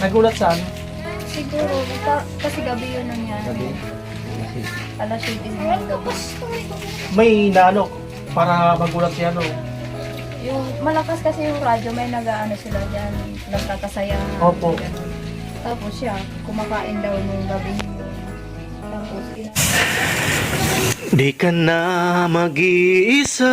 Nagulat saan? Siguro, ta- kasi gabi yun nangyari. Gabi. Alas 7 ng gabi. May naano para magulat si ano. Yung malakas kasi yung radyo, may nag-ano sila dyan, nagkakasaya. Opo. Tapos siya, kumakain daw nung gabi. Tapos, ina- Di ka na mag-iisa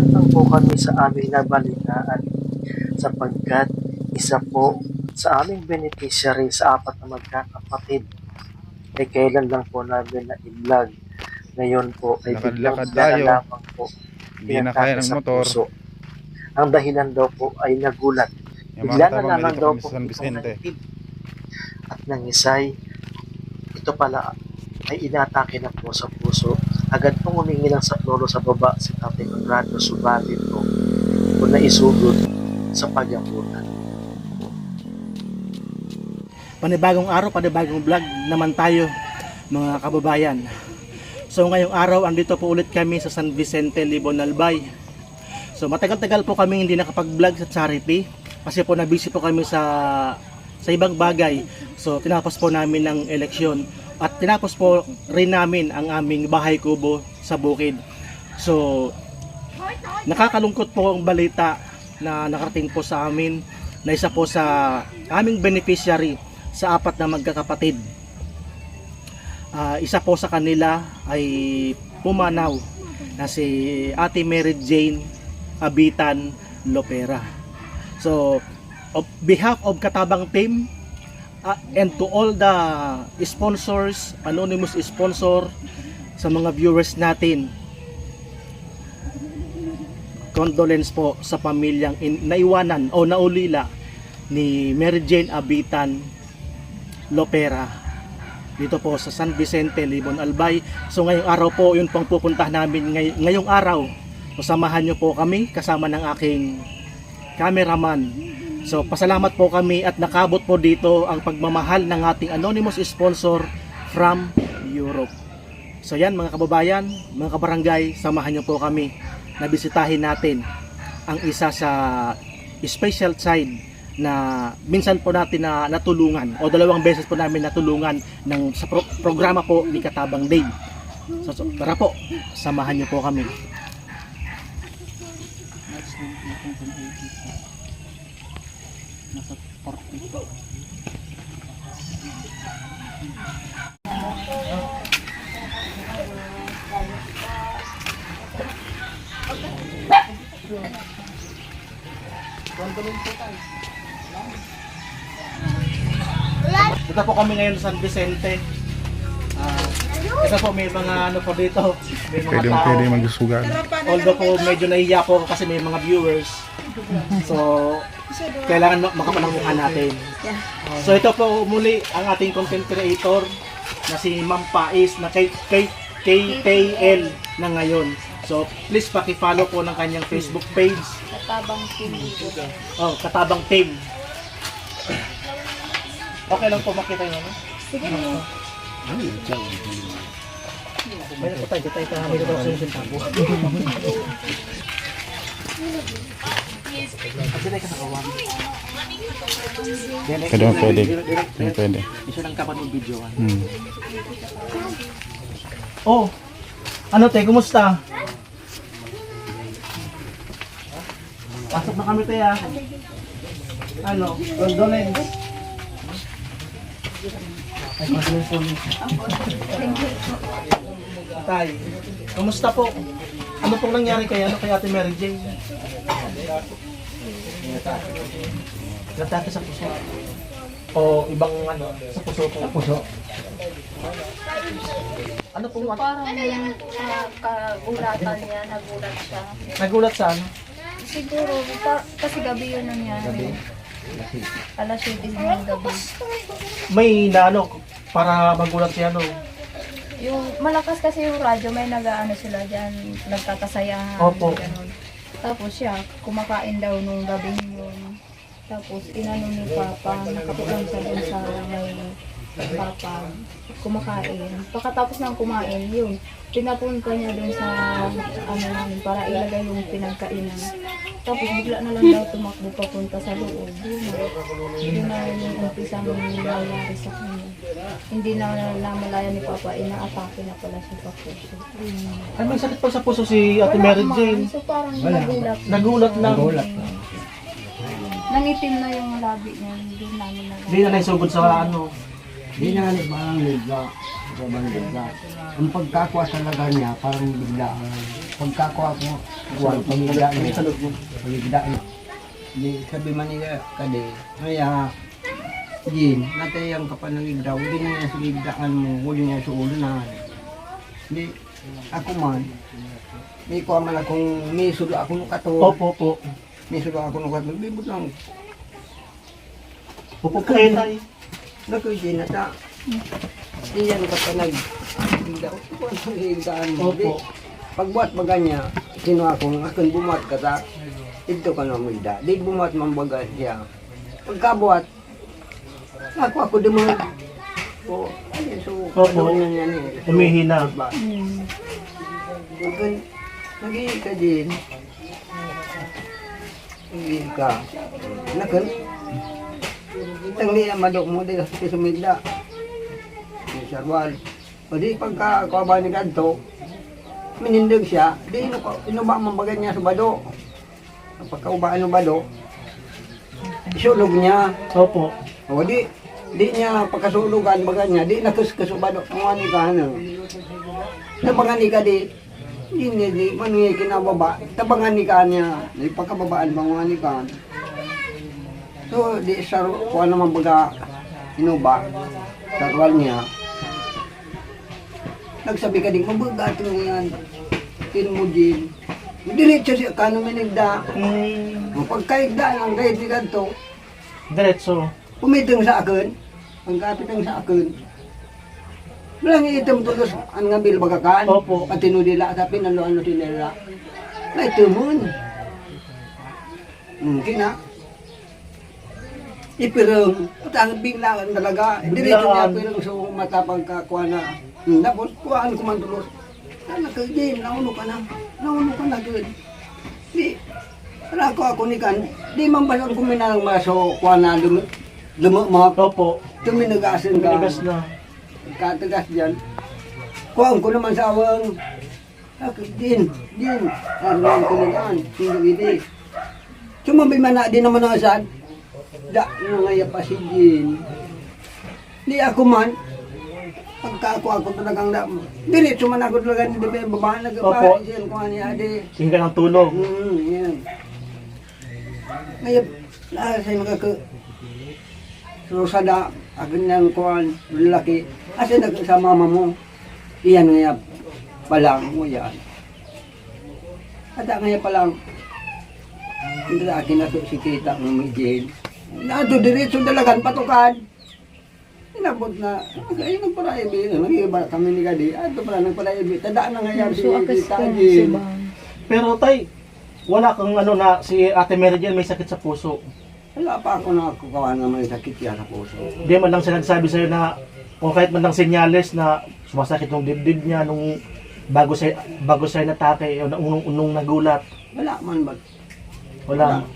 Nagulat po kami sa aming nabalitaan sapagkat isa po sa aming beneficiary sa apat na magkakapatid ay kailan lang po namin na i-vlog. Ngayon po ay biglang nalalaman po Hindi na kaya ng motor. puso. Ang dahilan daw po ay nagulat. Bigla na naman daw po itong. At nangisay, ito pala ay inatake na po sa puso. Agad pong humingi ng saklolo sa baba si Tatay Conrado subalit po kung naisugod sa pagyamutan. panibagong araw, panibagong vlog naman tayo mga kababayan. So ngayong araw, andito po ulit kami sa San Vicente, Libon, Albay. So matagal-tagal po kami hindi nakapag-vlog sa charity kasi po nabisi po kami sa sa ibang bagay. So tinapos po namin ng eleksyon at tinapos po rin namin ang aming bahay kubo sa bukid. So nakakalungkot po ang balita na nakarating po sa amin na isa po sa aming beneficiary sa apat na magkakapatid. Ah, isa po sa kanila ay pumanaw na si Ate Mary Jane Abitan Lopera. So, on behalf of Katabang team ah, and to all the sponsors, anonymous sponsor sa mga viewers natin, condolence po sa pamilyang in, naiwanan o naulila ni Mary Jane Abitan Lopera dito po sa San Vicente, Libon Albay. So ngayong araw po, yun pong pupuntahan namin ngay- ngayong araw. Samahan nyo po kami kasama ng aking cameraman. So pasalamat po kami at nakabot po dito ang pagmamahal ng ating anonymous sponsor from Europe. So yan mga kababayan, mga kabarangay, samahan nyo po kami na bisitahin natin ang isa sa special child na minsan po natin na natulungan o dalawang beses po namin natulungan ng sa pro- programa po ni Katabang Dave. So, so tara po, samahan niyo po kami. Nasa 40. Dito po kami ngayon sa San Vicente. Ah, ito po may mga ano po dito, may mga Pwede tao. pwede magsusugal. Although po medyo nahiya po kasi may mga viewers. So, kailangan ma- makapananguhan natin. So ito po muli ang ating content creator na si Ma'am Pais na kay, kay, KKL na ngayon. So please paki-follow po ng kanyang Facebook page. katabang pinili. Oh, Katabang Team. Okay lang po makita yun, ano? Sige na. May po tayo, tayo tayo, tapo. Pwede ka Pwede mo pwede. Pwede pwede. Isa lang kapan ng video. Hmm. Oh, ano te, kumusta? Pasok na kami te ah. Ano, condolence. Ay, condolence po. Tay, kumusta po? Ano pong nangyari kay ano kay Ate Mary Jane? Natake sa puso. O ibang ano, sa puso po. Sa puso. Ano po? So parang yung sa kagulatan niya, nagulat siya. Nagulat sa ano? Siguro, ta- kasi gabi yun nangyari. Alas 7 ng gabi. May na ano, para magulat si ano. Yung malakas kasi yung radyo, may nag-ano sila dyan, nagkakasayahan. Opo. ganun. Tapos siya, kumakain daw nung gabi yun. Tapos inano ni Papa, nakaputang siya dun sa may Papa, kumakain. Pagkatapos ng kumain, yun, pinapunta niya dun sa ano namin para ilagay yung pinagkainan. Tapos bigla na lang daw tumakbo papunta sa loob. Yun na, yun na yung umpisang nangyayari sa kanya. Hindi na namalayan ni Papa, inaatake na pala siya sa puso. Ay, may sakit pa sa puso si Ate Mary Jane. So parang nagulat. Nagulat lang. Nangitim na yung labi niya, hindi namin na Hindi na naisugod sa ano. Di na nga parang bigla. Parang bigla. Ang pagkakuha talaga niya, parang bigla. Pagkakuha ko, kuha, pamilya niya. Pamilya niya. Di sabi man niya, kade, kaya, Jin, natay ang kapanangig daw, hindi na niya sigigdaan mo, huli niya sa ulo na. Di, ako man, may kuha man akong, may sulo ako nung kato, Opo, opo. may sulo ako nung kato, bibot lang, Opo po kayo tayo. Nakuji na ta. Iyan ka pa nag ano higdaan mo. Opo. Pagbuhat baga niya, sino ako, akin bumuhat ka ta. Ito ka na magda. Di bumuhat man baga siya. Pagkabuhat, ako ako dumag. O, ayun, so, Opo. ano yan eh. So, Umihina. ba? Hmm. Kung nag-iig ka din, nag-iig ka, nakan, itang niya madok mo din sa sumigda. Yung sarwal. O di pagka kuha ni Ganto, minindig siya, di inuba man bagay niya sa bado. Pagkaubaan ng bado, isulog niya. Opo. O di, di niya pagkasulugan baga niya, di nakuskusubado mga ni ka ano. Tabangan ni ka di, di ni di manungi kinababa, tabangan ni ka niya, di pagkababaan ba mga ni ka. So di sa kung ano man baga inuba, sa rwal niya, nagsabi ka din, mabaga ito yan, tinmudin. Diretso siya, kano minigda. Hmm. Pagkaigda ng kahit ni Ganto, Diretso. Pumitong sa akin, ang kapit ang sa akin. Walang iitam tulos ang ngabil bagakan. Opo. Pati no dila, tapi nalo ano nila. Na ito mo. Hmm, kina. Ipirong, putang biglaan talaga. Diretso niya pirong so matapang kakuha na. Hmm, tapos kuhaan ko man tulos. Sana ka game, nauno ka na. Nauno ka na good. Di, wala ko ako ni kan. Di man ba ang kuminalang maso kuha na dum dumo mo. Opo. Tuminagasin ka. Tumigas na. Katagas dyan. Kuhaan ko naman sa awang. Din, din. Arman ko na yan. Hindi, hindi. Sumabi man na, di naman ang asad. Da, nangaya pa si Jin. Di ako man. Pagka ako ako talagang da. Diretso man ako talaga ni Debe. Babahan na Opo. kabahan siya. Kuha ni Ade. Hingi ka ng tulong. Hmm, yan. Ngayon, lahat sa mga ka... Rosada, akin ng kuhan, lalaki. Asa na sa mama mo? Iyan nga palang mo yan. Ata nga palang. Hindi na akin na si kita ng may Nato diretso dalagan patukan. Inabot na, ay nang para ibi, nag-iba kami ni Gadi, ato pala nang para ibi, tadaan na nga yan si So, Jin. sa Pero tay, wala kang ano na si Ate Mary Jane may sakit sa puso. Wala pa ako nakakukawa na may sakit yan sa puso. Hindi man lang siya nagsabi sa'yo na o kahit man lang senyales na sumasakit yung dibdib niya nung bago siya bago siya natake o nung, nung nagulat. Wala man ba? Wala.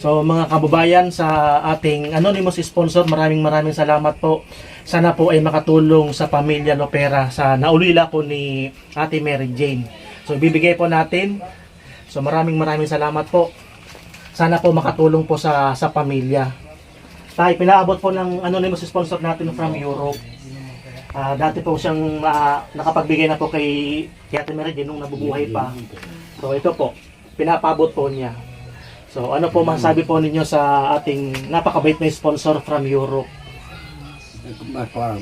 So mga kababayan sa ating anonymous sponsor, maraming maraming salamat po. Sana po ay makatulong sa pamilya Lopera sa naulila po ni Ate Mary Jane. So bibigay po natin. So maraming maraming salamat po. Sana po makatulong po sa sa pamilya. Tay, pinaabot po ng anonymous sponsor natin from Europe. Ah, dati po siyang ah, nakapagbigay na po kay, kay Ate Mary Jane nung nabubuhay pa. So ito po, pinapabot po niya. So ano po masasabi po ninyo sa ating napakabait na sponsor from Europe?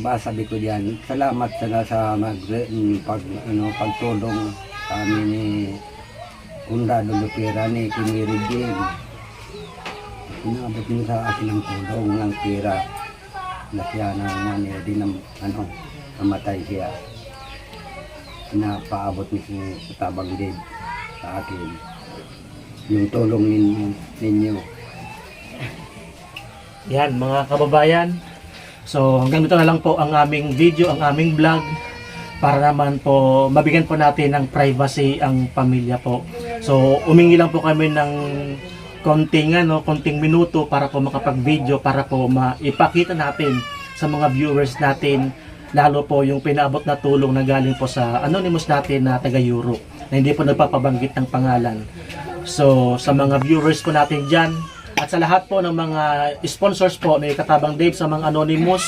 ba sabi ko diyan salamat sana sa mag pag ano pagtulong sa amin ni Conrado Lupera ni Kimiri Jim inabot mo sa akin ng tulong ng pera na siya na nga niya din ng ano namatay siya. Pinapaabot ni si Tabang Dave sa akin yung tulong ninyo. Yan mga kababayan. So hanggang dito na lang po ang aming video, ang aming vlog para naman po mabigyan po natin ng privacy ang pamilya po. So umingi lang po kami ng konting ano, konting minuto para po makapag-video para po maipakita natin sa mga viewers natin lalo po yung pinaabot na tulong na galing po sa anonymous natin na taga Europe na hindi po nagpapabanggit ng pangalan. So sa mga viewers po natin dyan at sa lahat po ng mga sponsors po ni Katabang Dave sa mga anonymous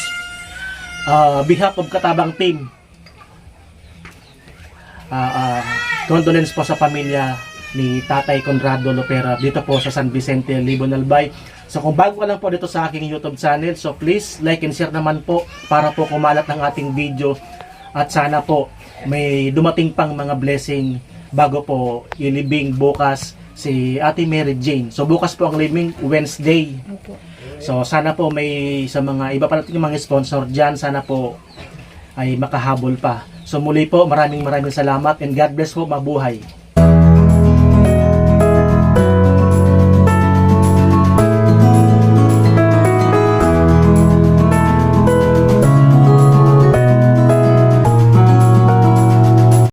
uh, behalf of Katabang Team uh, uh, condolence po sa pamilya ni Tatay Conrado Lopera dito po sa San Vicente, Libon Albay. So kung bago ka lang po dito sa aking YouTube channel, so please like and share naman po para po kumalat ng ating video at sana po may dumating pang mga blessing bago po ilibing bukas si Ate Mary Jane. So bukas po ang libing Wednesday. Opo. So sana po may sa mga iba pa natin yung mga sponsor dyan, sana po ay makahabol pa. So muli po, maraming maraming salamat and God bless po, mabuhay.